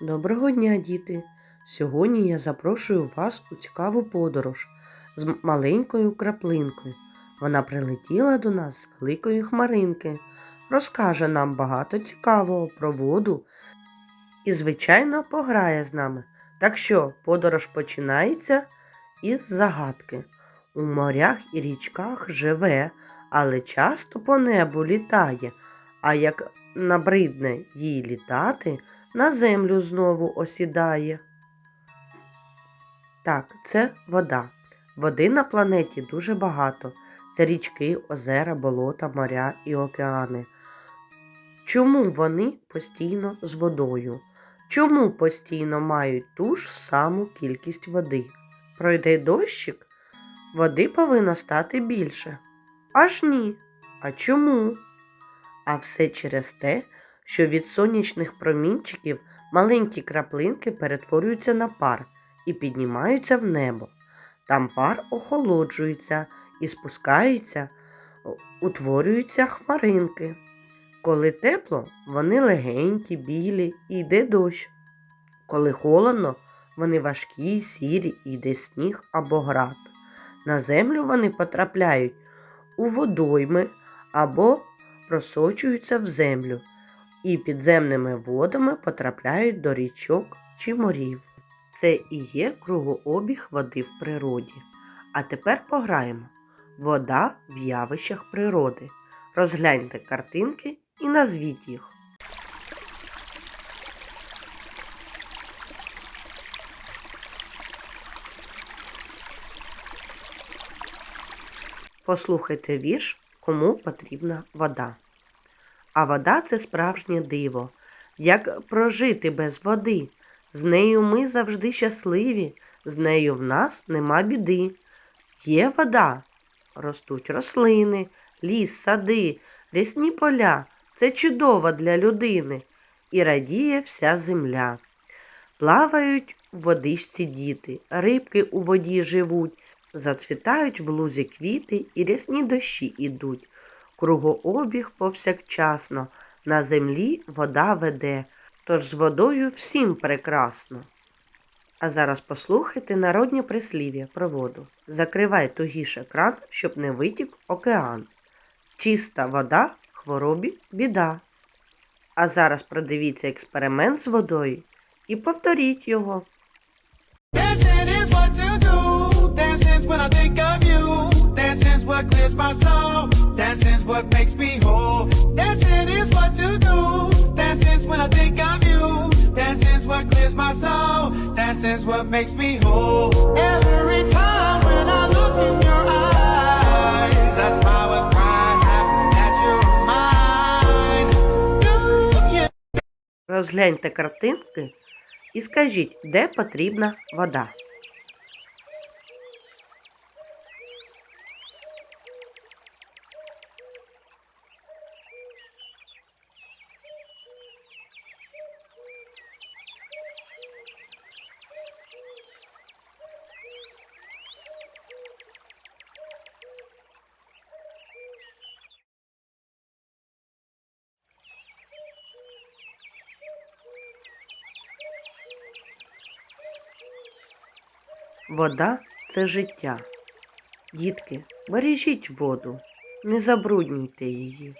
Доброго дня, діти! Сьогодні я запрошую вас у цікаву подорож з маленькою краплинкою. Вона прилетіла до нас з великої хмаринки, розкаже нам багато цікавого про воду і, звичайно, пограє з нами. Так що подорож починається із загадки. У морях і річках живе, але часто по небу літає, а як набридне їй літати, на землю знову осідає. Так, це вода. Води на планеті дуже багато. Це річки, озера, болота, моря і океани. Чому вони постійно з водою? Чому постійно мають ту ж саму кількість води? Пройде дощик, води повинно стати більше. Аж ні. А чому? А все через те, що від сонячних промінчиків маленькі краплинки перетворюються на пар і піднімаються в небо. Там пар охолоджується і спускається, утворюються хмаринки. Коли тепло, вони легенькі, білі і йде дощ. Коли холодно, вони важкі, сірі йде сніг або град. На землю вони потрапляють у водойми або просочуються в землю і підземними водами потрапляють до річок чи морів. Це і є кругообіг води в природі. А тепер пограємо. Вода в явищах природи. Розгляньте картинки і назвіть їх. Послухайте вірш, кому потрібна вода. А вода це справжнє диво. Як прожити без води? З нею ми завжди щасливі, з нею в нас нема біди. Є вода, ростуть рослини, ліс, сади, рясні поля. Це чудово для людини і радіє вся земля. Плавають у водичці діти, рибки у воді живуть, зацвітають в лузі квіти і рясні дощі ідуть. Кругообіг повсякчасно, на землі вода веде, тож з водою всім прекрасно. А зараз послухайте народні прислів'я про воду. Закривай тугіше кран, щоб не витік океан. Чиста вода хворобі біда. А зараз продивіться експеримент з водою і повторіть його. Dancing is what to do. Dancing's when I think of you. Dancing's what clears my. What makes me whole. Dancing is what to do. Dancing's when I think of you. Dancing's what clears my soul. Dancing's what makes me whole. Every time when I look in your eyes, I smile with pride, happy that you're mine. Do you Розгляньте картинки і скажіть, де потрібна вода. Вода це життя. Дітки, бережіть воду, не забруднюйте її.